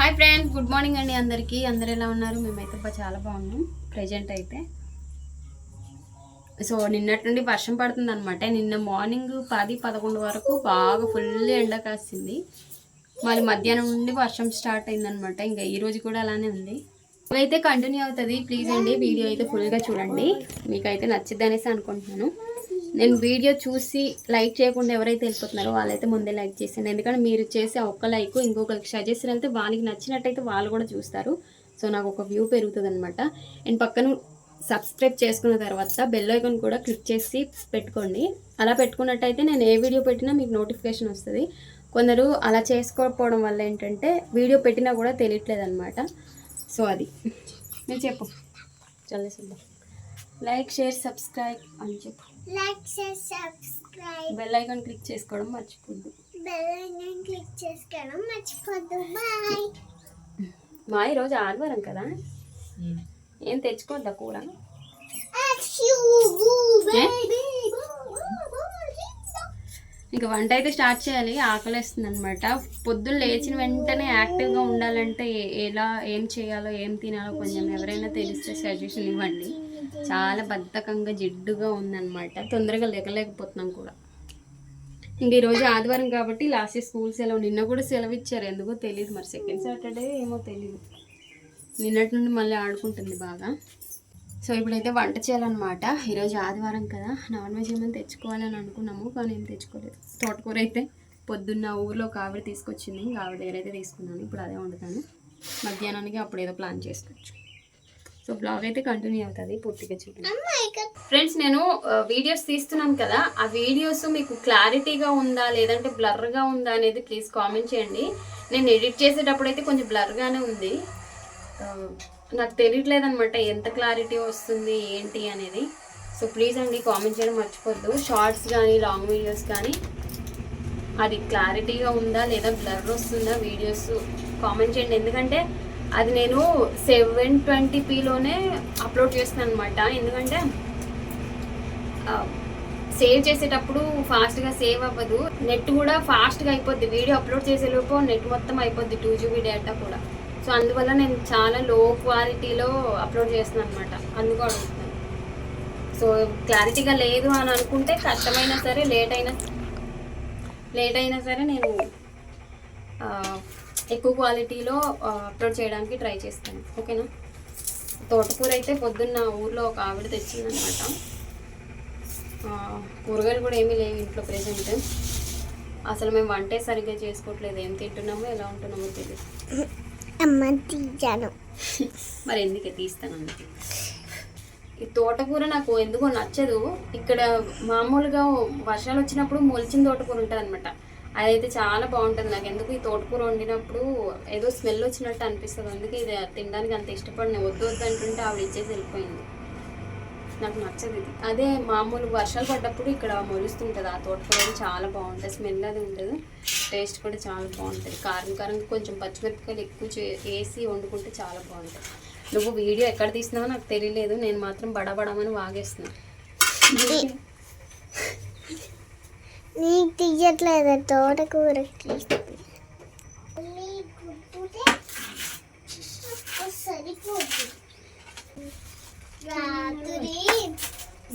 Hi friends good morning అండి అందరికీ. అందరు ఎలా ఉన్నారు? మేమైతే చాలా బాగున్నాం. ప్రజెంట్ అయితే. సో నిన్నటి నుండి వర్షం పడుతుంది అనమాట నిన్న మార్నింగ్ పది పదకొండు వరకు బాగా ఫుల్ ఎండ కాసింది. మళ్ళీ మధ్యాహ్నం నుండి వర్షం స్టార్ట్ అయిందనమాట ఇంకా ఈ రోజు కూడా అలానే ఉంది. అయితే కంటిన్యూ అవుతుంది. ప్లీజ్ అండి వీడియో అయితే ఫుల్గా చూడండి. మీకైతే నచ్చిద్ది అనేసి అనుకుంటున్నాను. నేను వీడియో చూసి లైక్ చేయకుండా ఎవరైతే వెళ్ళిపోతున్నారో వాళ్ళైతే ముందే లైక్ చేసేయండి. ఎందుకంటే మీరు చేసే ఒక్క లైక్ ఇంకొకరికి సజెస్ట్ వెళ్తే వాళ్ళకి నచ్చినట్టయితే వాళ్ళు కూడా చూస్తారు. సో నాకు ఒక వ్యూ పెరుగుతుంది అనమాట అండ్ పక్కన సబ్స్క్రైబ్ చేసుకున్న తర్వాత బెల్ ఐకాన్ కూడా క్లిక్ చేసి పెట్టుకోండి. అలా పెట్టుకున్నట్టయితే నేను ఏ వీడియో పెట్టినా మీకు నోటిఫికేషన్ వస్తుంది. కొందరు అలా చేసుకోకపోవడం వల్ల ఏంటంటే వీడియో పెట్టినా కూడా తెలియట్లేదు అనమాట సో అది. నేను చెప్పు. చల్లేసిద్దాం లైక్ షేర్ సబ్స్క్రైబ్ అని చెప్పు. Like share subscribe bell icon click చేసుకోవడం మర్చిపోద్దు. బెల్ ఐకాన్ క్లిక్ చేసుకోవడం మర్చిపోద్దు. బాయ్ మా ఈరోజు ఆదివారం కదా? ఏం తెచ్చుకోవద్దా కూర? ఇంకా వంట అయితే స్టార్ట్ చేయాలి. ఆకలేస్తుంది అనమాట పొద్దున్న లేచిన వెంటనే యాక్టివ్గా ఉండాలంటే ఎలా ఏం చేయాలో ఏం తినాలో కొంచెం ఎవరైనా తెలిస్తే సజెషన్ ఇవ్వండి. చాలా బద్ధకంగా జిడ్డుగా ఉందన్నమాట. తొందరగా లేకలేకపోతున్నాం కూడా. ఇంక ఈరోజు ఆదివారం కాబట్టి లాస్ట్ స్కూల్ సెలవు నిన్న కూడా సెలవు ఇచ్చారు. ఎందుకో తెలియదు మరి. సెకండ్ సాటర్డే ఏమో తెలియదు నిన్నటి నుండి మళ్ళీ ఆడుకుంటుంది బాగా. సో ఇప్పుడైతే వంట చేయాలన్నమాట. ఈరోజు ఆదివారం కదా. నాన్ వెజ్ ఏమైనా తెచ్చుకోవాలని అనుకున్నాము కానీ ఏం తెచ్చుకోలేదు. తోటకూర అయితే పొద్దున్న ఊర్లో ఒక ఆవిడ తీసుకొచ్చింది. ఇంకా ఆవిడ దగ్గర అయితే తీసుకున్నాను. ఇప్పుడు అదే వండుతాను. మధ్యాహ్నానికి అప్పుడు ఏదో ప్లాన్ చేసుకోవచ్చు. సో బ్లాగ్ అయితే కంటిన్యూ అవుతుంది పూర్తిగా చూడండి. ఫ్రెండ్స్ నేను వీడియోస్ తీస్తున్నాను కదా ఆ వీడియోస్ మీకు క్లారిటీగా ఉందా లేదంటే బ్లర్గా ఉందా అనేది ప్లీజ్ కామెంట్ చేయండి. నేను ఎడిట్ చేసేటప్పుడు అయితే కొంచెం బ్లర్గానే ఉంది. నాకు తెలియట్లేదు అనమాట ఎంత క్లారిటీ వస్తుంది ఏంటి అనేది. సో ప్లీజ్ అండి కామెంట్ చేయడం మర్చిపోద్దు. షార్ట్స్ కానీ లాంగ్ వీడియోస్ కానీ అది క్లారిటీగా ఉందా లేదా బ్లర్ వస్తుందా వీడియోస్ కామెంట్ చేయండి. ఎందుకంటే అది నేను సెవెన్ ట్వంటీ పీలోనే అప్లోడ్ చేస్తాను అనమాట ఎందుకంటే సేవ్ చేసేటప్పుడు ఫాస్ట్గా సేవ్ అవ్వదు. నెట్ కూడా ఫాస్ట్గా అయిపోద్ది. వీడియో అప్లోడ్ చేసేలోపు నెట్ మొత్తం అయిపోద్ది టూ జీబీ డేటా కూడా. సో అందువల్ల నేను చాలా లో క్వాలిటీలో అప్లోడ్ చేస్తున్నాను అనమాట అందుకు అడుగుతున్నాను సో క్లారిటీగా లేదు అని అనుకుంటే కష్టమైనా సరే లేట్ అయినా లేట్ అయినా సరే నేను ఎక్కువ క్వాలిటీలో అప్లోడ్ చేయడానికి ట్రై చేస్తాను. ఓకేనా? తోటకూర అయితే పొద్దున్న ఊర్లో ఒక ఆవిడ తెచ్చిందనమాట. కూరగాయలు కూడా ఏమీ లేవు ఇంట్లో ప్రెసెంట్ అసలు మేము వంటే సరిగ్గా చేసుకోవట్లేదు. ఏం తింటున్నామో ఎలా ఉంటున్నామో తెలియదు అమ్మ మరి ఎందుకే తీస్తాను అందుకే? ఈ తోటకూర నాకు ఎందుకో నచ్చదు. ఇక్కడ మామూలుగా వర్షాలు వచ్చినప్పుడు మొలిచిన తోటకూర ఉంటుంది అనమాట అదైతే చాలా బాగుంటుంది. నాకు ఎందుకు ఈ తోటకూర వండినప్పుడు ఏదో స్మెల్ వచ్చినట్టు అనిపిస్తుంది. అందుకే ఇది తినడానికి అంత ఇష్టపడిన. వద్దు వద్దు అంటుంటే ఆవిడ ఇచ్చేసి వెళ్ళిపోయింది. నాకు నచ్చదు ఇది. అదే మామూలు వర్షాలు పడ్డప్పుడు ఇక్కడ మొలుస్తుంటుంది. ఆ తోటకూర చాలా బాగుంటుంది. స్మెల్ అది ఉండదు. టేస్ట్ కూడా చాలా బాగుంటుంది. కారం కారం కొంచెం పచ్చిమిరపకాయలు ఎక్కువ చే- వేసి వండుకుంటే చాలా బాగుంటుంది. నువ్వు వీడియో ఎక్కడ తీసినావో నాకు తెలియలేదు. నేను మాత్రం బడబడమని వాగేస్తున్నాను నీకు తీయట్లేదు తోటకూరకి సరిపోతుంది రాత్రి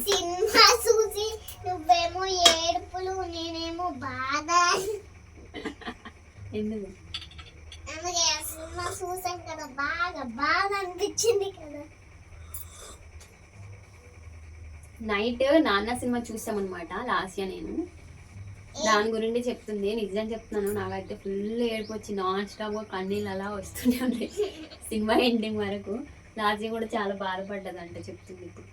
సినిమా చూసి నువ్వేమో ఏడుపులు నేనేమో బాధ. ఎందుకు? సినిమా చూసాం కదా బాగా బాగా అనిపించింది కదా. నైట్ నాన్న సినిమా చూసామన్నమాట లాస్య నేను. దాని గురించి చెప్తుంది. నిజం చెప్తున్నాను. నాకైతే ఫుల్ ఏడుపు వచ్చి నాన్ స్టాప్ కన్నీళ్ళు అలా వస్తూనే ఉన్నాయి సినిమా ఎండింగ్ వరకు. లాస్య కూడా చాలా బాధపడ్డదంట చెప్తుంది ఇప్పుడు.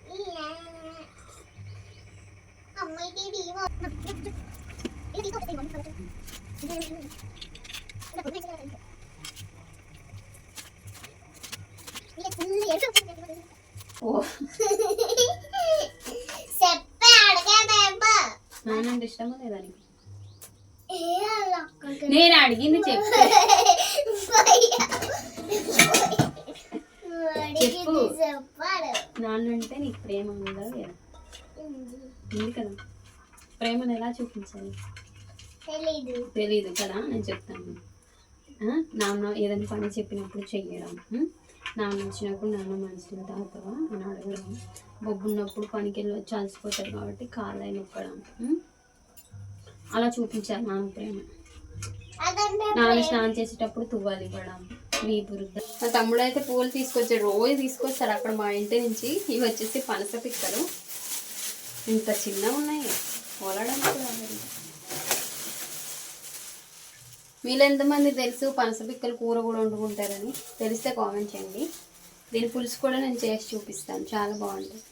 ఓ. చెప్పే నాన్న అంటే ఇష్టమా లేదా నీకు? నేను అడిగింది చెప్పు. చెప్పు. చెప్పాడు. నాన్న అంటే నీకు ప్రేమ ఉందా లేదా? ఉంది. కదా. ప్రేమను ఎలా చూపించాలి? తెలీదు. తెలీదు కదా నేను చెప్తాను? నాన్న ఏదైనా పని చెప్పినప్పుడు చెయ్యడం? నాన్న వచ్చినప్పుడు నాన్న మంచిగా తాగుతావా అని అడగడం. బొబ్బు ఉన్నప్పుడు పనికి వెళ్ళి వచ్చి అలసిపోతారు కాబట్టి కాళ్ళై నొక్కడం? అలా చూపించాలి నాన్న ప్రేమ నాన్న స్నానం చేసేటప్పుడు తువ్వాలి ఇవ్వడం వీపురు రుద్ద మా తమ్ముడు అయితే పూలు తీసుకొచ్చాడు రోజు తీసుకొస్తారు అక్కడ మా ఇంటి నుంచి. ఇవి వచ్చేసి పనస పిక్కలు. ఇంత చిన్నగా ఉన్నాయి. పోలడానికి మీరు మీలో ఎంతమంది తెలుసు పనస పిక్కలు కూర కూడా వండుకుంటారని? తెలిస్తే కామెంట్ చేయండి. దీని పులుసు కూడా నేను చేసి చూపిస్తాను. చాలా బాగుంటుంది.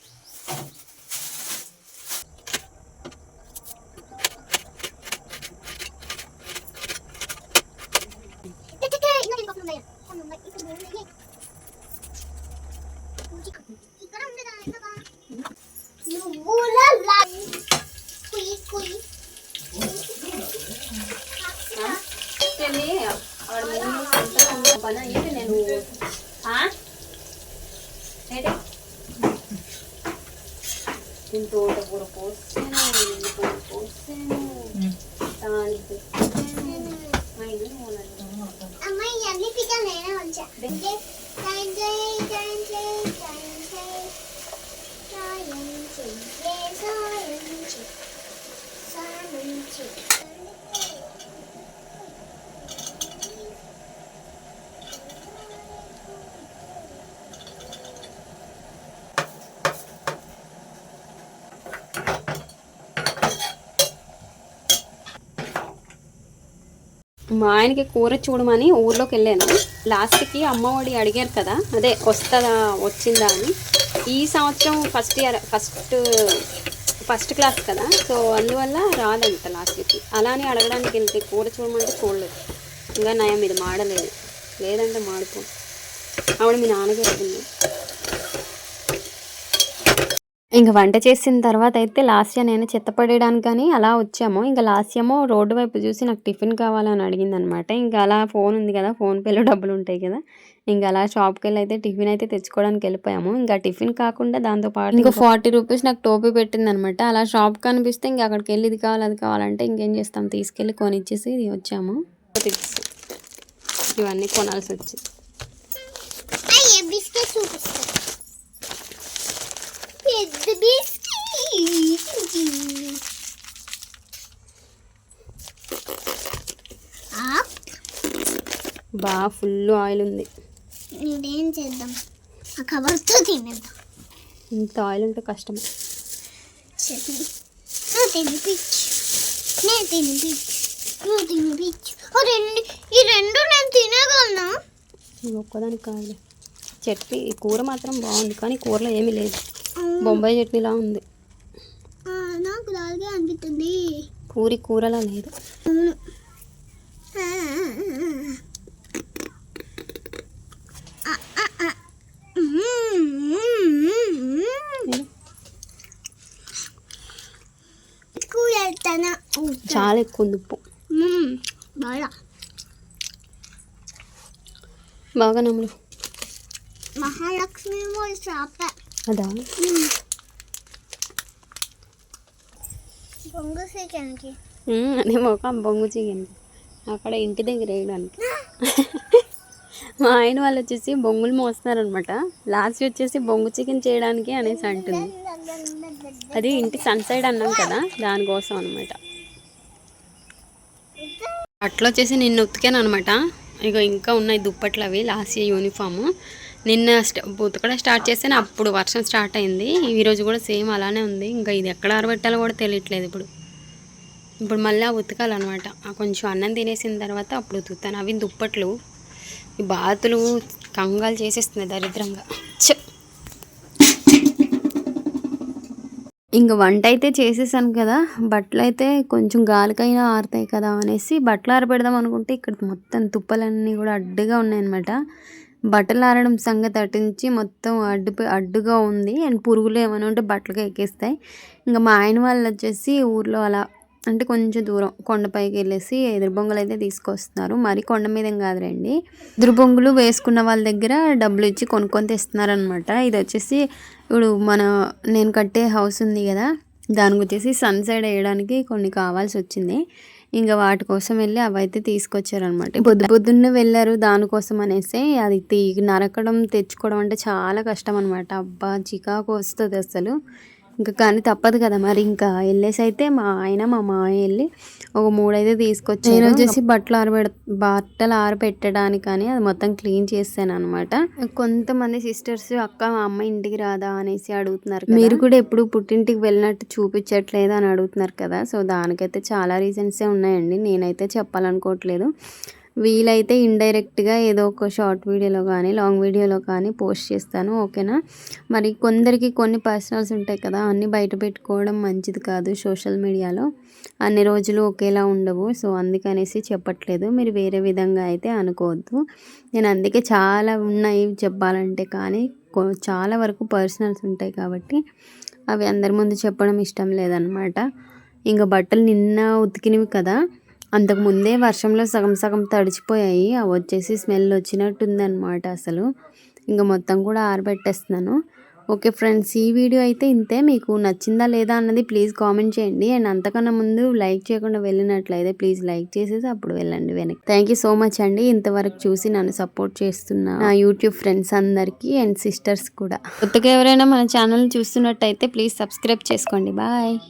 జై జై జై జై జై జై సాయం చెయ్యే సాయం చెయ్యి సాయం చెయ్యి మా ఆయనకి కూర చూడమని ఊర్లోకి వెళ్ళాను. లాస్ట్కి అమ్మఒడి అడిగారు కదా అదే వస్తుందా వచ్చిందా అని. ఈ సంవత్సరం first year first first class కదా సో అందువల్ల రాదంట లాస్ట్కి. అలానే అడగడానికి వెళ్తే కూర చూడమంటే చూడలేదు. ఇంకా నయం ఇది మాడలేదు. లేదంటే మాడిపో ఆవిడ మీ నాన్నగారు ఇంకా వంట చేసిన తర్వాత అయితే లాస్య నేను చెత్త పడేయడానికి కానీ అలా వచ్చాము. ఇంకా లాస్యమో రోడ్డు వైపు చూసి నాకు టిఫిన్ కావాలని అడిగింది అనమాట ఇంకా అలా ఫోన్ ఉంది కదా ఫోన్ పేలో డబ్బులు ఉంటాయి కదా. ఇంకా అలా షాప్కి వెళ్ళి అయితే టిఫిన్ అయితే తెచ్చుకోవడానికి వెళ్ళిపోయాము. ఇంకా టిఫిన్ కాకుండా దాంతో పాటు ఇంకా ఫార్టీ రూపీస్ నాకు టోపీ పెట్టింది అనమాట అలా షాప్ కనిపిస్తే ఇంకా అక్కడికి వెళ్ళి ఇది కావాలి అది కావాలంటే ఇంకేం చేస్తాం? తీసుకెళ్ళి కొనిచ్చేసి వచ్చాము. ఇవన్నీ కొనాల్సి వచ్చింది. బిస్కెట్ బిస్కెట్ ఆప్ బాగా ఫుల్ ఆయిల్ ఉంది. నేనేం చేద్దాం? ఆ కవర్తో తినేద్దాం. ఇంత ఆయిల్ ఉంటే కష్టమే. చట్నీ తినిపించు నేను తినిపించు నువ్వు తినిపించు రెండు ఈ రెండు నేను తినగలనా ఇది ఒక్కదానికి కాదు చట్నీ కూర మాత్రం బాగుంది కానీ కూరలో ఏమీ లేదు. బొంబాయి చట్నీలా ఉంది. నాకు అలాగే అనిపిస్తుంది. పూరి కూరలా లేదు. అవును. చాలా ఎక్కువ ఉంది ఉప్పు. బాగా. బాగా నమ్ములు మహాలక్ష్మి షాప్ అదా? బొంగు చికెన్కి అదే మొక్క బొంగు చికెన్ అక్కడ ఇంటి దగ్గర వేయడానికి. మా ఆయన వాళ్ళు వచ్చేసి బొంగులు మోస్తున్నారనమాట. లాస్ట్ వచ్చేసి బొంగు చికెన్ చేయడానికి అనేసి అంటుంది. అది ఇంటి సన్ సైడ్ అన్నాం కదా దానికోసం అనమాట. అట్లా వచ్చేసి నిన్న ఉతికాను అనమాట. ఇక ఇంకా ఉన్నాయి దుప్పట్లు అవి లాస్ట్ యూనిఫామ్. నిన్న స్ట- ఉతకడం స్టార్ట్ చేసాను అప్పుడు వర్షం స్టార్ట్ అయింది. ఈరోజు కూడా సేమ్ అలానే ఉంది. ఇంకా ఇది ఎక్కడ ఆరబెట్టాలో కూడా తెలియట్లేదు ఇప్పుడు. ఇప్పుడు మళ్ళీ ఆ ఉతకాలన్నమాట. కొంచెం అన్నం తినేసిన తర్వాత అప్పుడు ఉతుకుతాను. అవి దుప్పట్లు. ఈ బాతులు కంగాలు చేసేస్తున్నాయి దరిద్రంగా. ఛ! ఇంక వంట అయితే చేసేసాను కదా. బట్టలు అయితే కొంచెం గాలికైనా ఆరుతాయి కదా అనేసి బట్టలు ఆరబెడదాం అనుకుంటే ఇక్కడ మొత్తం తుప్పలన్నీ కూడా అడ్డుగా ఉన్నాయన్నమాట. బట్టలు ఆరడం సంగతి అటించి మొత్తం అడ్డు అడ్డుగా ఉంది. అండ్ పురుగులు ఏమైనా ఉంటే బట్టలుగా ఎక్కేస్తాయి. ఇంకా మా ఆయన వాళ్ళు వచ్చేసి ఊర్లో అలా అంటే కొంచెం దూరం కొండపైకి వెళ్ళేసి ఎదురుబొంగులు అయితే తీసుకొస్తున్నారు. మరి కొండ మీద కాదు కాదులేండి ఎదురుబొంగులు వేసుకున్న వాళ్ళ దగ్గర డబ్బులు ఇచ్చి కొనుక్కొని తెస్తున్నారనమాట. ఇది వచ్చేసి ఇప్పుడు మన నేను కట్టే హౌస్ ఉంది కదా. దానికి వచ్చేసి సన్ సైడ్ వేయడానికి కొన్ని కావాల్సి వచ్చింది. ఇంకా వాటి కోసం వెళ్ళి అవైతే తీసుకొచ్చారనమాట పొద్దు పొద్దున్నే వెళ్ళారు దానికోసం అనేసి అది తీ నరకడం తెచ్చుకోవడం అంటే చాలా కష్టం అనమాట అబ్బా చికాకు వస్తుంది అసలు. ఇంకా కానీ తప్పదు కదా మరి. ఇంకా వెళ్ళేసి అయితే మా ఆయన మా మామయ్య వెళ్ళి ఒక మూడైతే తీసుకొచ్చారు. నేను వచ్చేసి బట్టలు ఆరబెడ బట్టలు ఆరబెట్టడానికి కానీ అది మొత్తం క్లీన్ చేస్తాను అనమాట కొంతమంది సిస్టర్స్ అక్క మా అమ్మ ఇంటికి రాదా అనేసి అడుగుతున్నారు. మీరు కూడా ఎప్పుడు పుట్టింటికి వెళ్ళినట్టు చూపించట్లేదు అని అడుగుతున్నారు కదా. సో దానికైతే చాలా రీజన్సే ఉన్నాయండి. నేనైతే చెప్పాలనుకోవట్లేదు. వీలైతే ఇండైరెక్ట్గా ఏదో ఒక షార్ట్ వీడియోలో కానీ లాంగ్ వీడియోలో కానీ పోస్ట్ చేస్తాను ఓకేనా? మరి కొందరికి కొన్ని పర్సనల్స్ ఉంటాయి కదా అన్నీ బయట పెట్టుకోవడం మంచిది కాదు సోషల్ మీడియాలో. అన్ని రోజులు ఒకేలా ఉండవు సో అందుకనేసి చెప్పట్లేదు. మీరు వేరే విధంగా అయితే అనుకోవద్దు. నేను అందుకే చాలా ఉన్నాయి చెప్పాలంటే కానీ కొ- చాలా వరకు పర్సనల్స్ ఉంటాయి కాబట్టి అవి అందరి ముందు చెప్పడం ఇష్టం లేదనమాట. ఇంకా బట్టలు నిన్న ఉతికినవి కదా అంతకు ముందే వర్షంలో సగం సగం తడిచిపోయాయి. అవి వచ్చేసి స్మెల్ వచ్చినట్టుంది అనమాట అసలు. ఇంకా మొత్తం కూడా ఆరబెట్టేస్తున్నాను. ఓకే ఫ్రెండ్స్ ఈ వీడియో అయితే ఇంతే. మీకు నచ్చిందా లేదా అన్నది ప్లీజ్ కామెంట్ చేయండి. అండ్ అంతకన్నా ముందు లైక్ చేయకుండా వెళ్ళినట్లయితే ప్లీజ్ లైక్ చేసేసి అప్పుడు వెళ్ళండి వెనక్కి. థ్యాంక్ యూ సో మచ్ అండి. ఇంతవరకు చూసి నన్ను సపోర్ట్ చేస్తున్న నా యూట్యూబ్ ఫ్రెండ్స్ అందరికీ అండ్ సిస్టర్స్ కూడా. కొత్తగా ఎవరైనా మన ఛానల్ చూస్తున్నట్టయితే ప్లీజ్ సబ్స్క్రైబ్ చేసుకోండి. బాయ్.